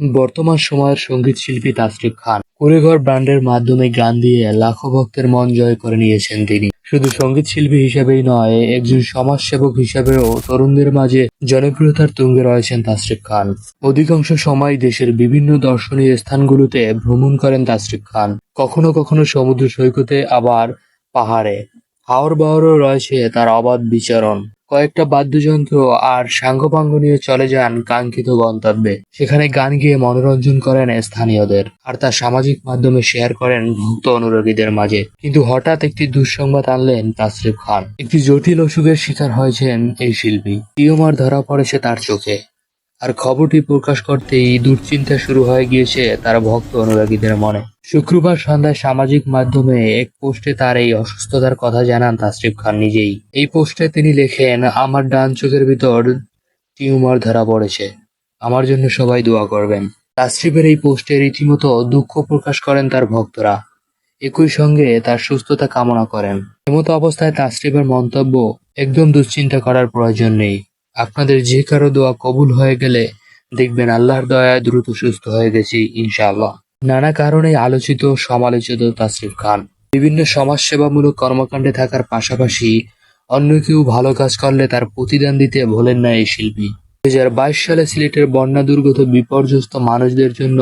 বর্তমান সময়ের সংগীত শিল্পী তাসরিফ খান। কুড়েঘর ব্র্যান্ডের মাধ্যমে গান দিয়ে লাখো ভক্তের মন জয় করে নিয়েছেন তিনি। শুধু সংগীত শিল্পী হিসেবেই নয়, একজন সমাজসেবক হিসেবেও তরুণদের মাঝে জনপ্রিয়তার তুঙ্গে রয়েছেন তাসরিফ খান। অধিকাংশ সময় দেশের বিভিন্ন দর্শনীয় স্থানগুলোতে ভ্রমণ করেন তাসরিফ খান। কখনো কখনো সমুদ্র সৈকতে, আবার পাহাড়ে। হাওর বাওরও রয়েছে তার অবাধ বিচরণ। কয়েকটা বাদ্যযন্ত্র আর সাঙ্গপাঙ্গ নিয়ে চলে যান কাঙ্ক্ষিত গন্তব্যে। সেখানে গান গেয়ে মনোরঞ্জন করেন স্থানীয়দের আর তা সামাজিক মাধ্যমে শেয়ার করেন ভক্ত অনুরাগীদের মাঝে। কিন্তু হঠাৎ একটি দুঃসংবাদ আনলেন তাসরিফ খান। একটি জটিল অসুখের শিকার হয়েছেন এই শিল্পী। টিউমার ধরা পড়েছে তার চোখে। আর খবরটি প্রকাশ করতেই দুশ্চিন্তা শুরু হয়ে গিয়েছে তার ভক্ত অনুরাগীদের মনে। শুক্রবার সন্ধ্যায় সামাজিক মাধ্যমে এক পোস্টে তার এই অসুস্থতার কথা জানান তাসরিফ খান নিজেই। এই পোস্টে তিনি লেখেন, আমার ডান চোখের ভিতর টিউমার ধরা পড়েছে। আমার জন্য সবাই দোয়া করবেন। তাসরিফের এই পোস্টে রীতিমতো দুঃখ প্রকাশ করেন তার ভক্তরা। একই সঙ্গে তার সুস্থতা কামনা করেন। এমতো অবস্থায় তাসরিফের মন্তব্য, একদম দুশ্চিন্তা করার প্রয়োজন নেই। আপনাদের যে কারও দোয়া কবুল হয়ে গেলে দেখবেন আল্লাহর দয়ায় দ্রুত সুস্থ হয়ে গেছি, ইনশাআল্লাহ। নানা কারণে আলোচিত সমালোচিত তাসরিফ খান। বিভিন্ন সমাজসেবামূলক কর্মকাণ্ডে থাকার পাশাপাশি অন্য কেউ ভালো কাজ করলে তার প্রতিদান দিতে ভোলেন না এই শিল্পী। দুই হাজার বাইশ সালে সিলেটের বন্যা দুর্গত বিপর্যস্ত মানুষদের জন্য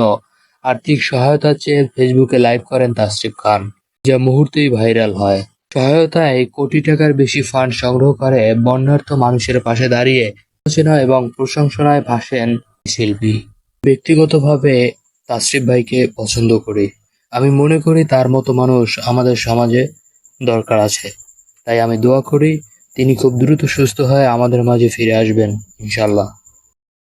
আর্থিক সহায়তা চেয়ে ফেসবুকে লাইভ করেন তাসরিফ খান, যা মুহূর্তেই ভাইরাল হয়। সহায়তায় কোটি টাকার বেশি ফান্ড সংগ্রহ করে বন্যার্থ মানুষের পাশে দাঁড়িয়ে আলোচনা এবং প্রশংসনায় ভাসেন শিল্পী। ব্যক্তিগতভাবে তাসরিফ ভাইকে পছন্দ করি। আমি মনে করি তার মতো মানুষ আমাদের সমাজে দরকার আছে। তাই আমি দোয়া করি, তিনি খুব দ্রুত সুস্থ হয়ে আমাদের মাঝে ফিরে আসবেন ইনশাল্লাহ